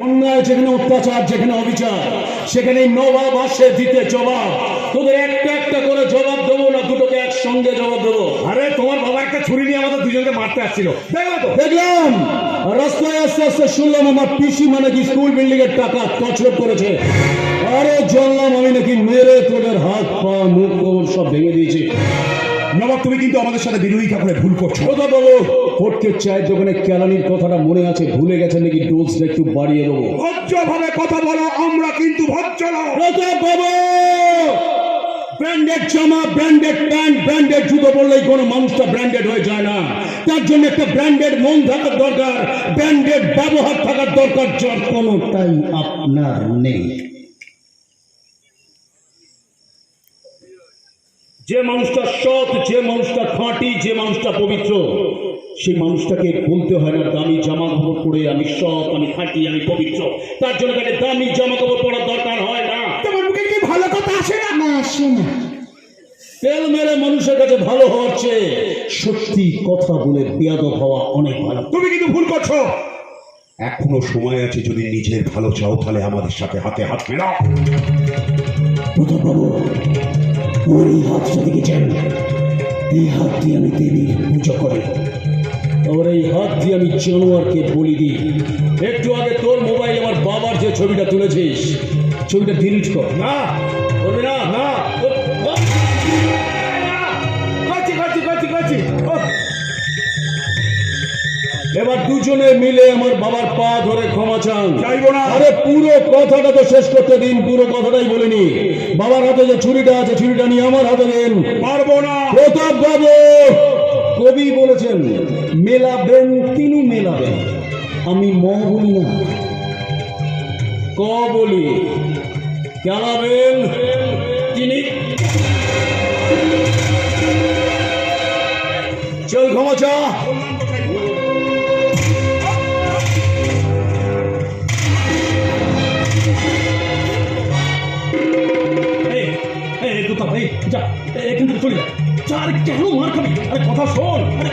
অন্যায় যেখানে অত্যাচার যেখানে অবিচার সেখানে নবাব আসে দিতে জবাব। তোদের একটা একটা করে জবাব দেবো না দুটোকে একসঙ্গে জবাব দেবো। আরে তোমার বাবা একটা ছুরি নিয়ে আমাদের দুজনকে মারতে আসছিল। তো? দেখলাম! রাস্তায় আস্তে আস্তে শুনলাম আমার পিসি মানে কি স্কুল বিল্ডিং এর টাকা তছরপ করেছে। আরে জানলাম আমি নাকি মেরে তোদের হাত পা মুখ সব ভেঙে দিয়েছি। নবাব তুমি কিন্তু আমাদের সাথে বিরোধিতা করে ভুল করছ। কথা বলো। ফটকে চায়ের দোকানে কেলানির কথাটা মনে আছে ভুলে গেছে নাকি ডোজটা একটু বাড়িয়ে দেবো। ভদ্রভাবে কথা বলো আমরা কিন্তু ভদ্র লোক। প্রতাপ বাবু ব্র্যান্ডেড জামা ব্র্যান্ডেড প্যান্ট ব্র্যান্ডেড জুতো পরলেই কোনো মানুষটা ব্র্যান্ডেড হয়ে যায় না। তার জন্য একটা ব্র্যান্ডেড মন থাকার দরকার ব্র্যান্ডেড ব্যবহার থাকার দরকার যার কোনোটাই আপনার নেই। যে মানুষটা সৎ যে মানুষটা খাঁটি যে মানুষটা পবিত্র সেই মানুষটাকে বলতে হয় না দামি জামা কাপড় পরে আমি সৎ আমি খাঁটি আমি পবিত্র। তার জন্য তাকে দামি জামা কাপড় পরার দরকার হয় না। তোমার মুখে কি ভালো কথা আসে না? না আসে না। তেল মেরে মানুষের কাছে ভালো হওয়ার চেয়ে সত্যি কথা বলে বেয়াদব হওয়া অনেক ভালো। তুমি কিন্তু ভুল করছ। এখনও সময় আছে যদি নিজের ভালো চাও তাহলে আমাদের সাথে হাতে হাত মেলাও। বাবু ওর এই হাতটা দেখেছেন এই হাত দিয়ে আমি দেবীর পুজো করি। আবার এই হাত দিয়ে আমি জানোয়ারকে বলি দিই। একটু আগে তোর মোবাইল আমার বাবার যে ছবিটা তুলেছিস, ছবিটা ডিলিট কর। না, করবি না না। এবার দুজনে মিলে আমার বাবার পা ধরে ক্ষমা চান। চাইব না। আরে পুরো কথাটা তো শেষ করতে দিন পুরো কথাটাই বলিনি। বাবার হাতে যে ছুরিটা আছে ছুরিটা নিয়ে আমার হাতে দিন পারব না। প্রতাপ বাবু কবি বলেছেন মেলাবেন তিনি মেলাবেন আমি ম বলি না ক বলি। কেলাবেন তিনি চল ক্ষমা চা। যা, এখান থেকে চলে যা। আরে কেন মার খাবি? আরে কথা শোন, আরে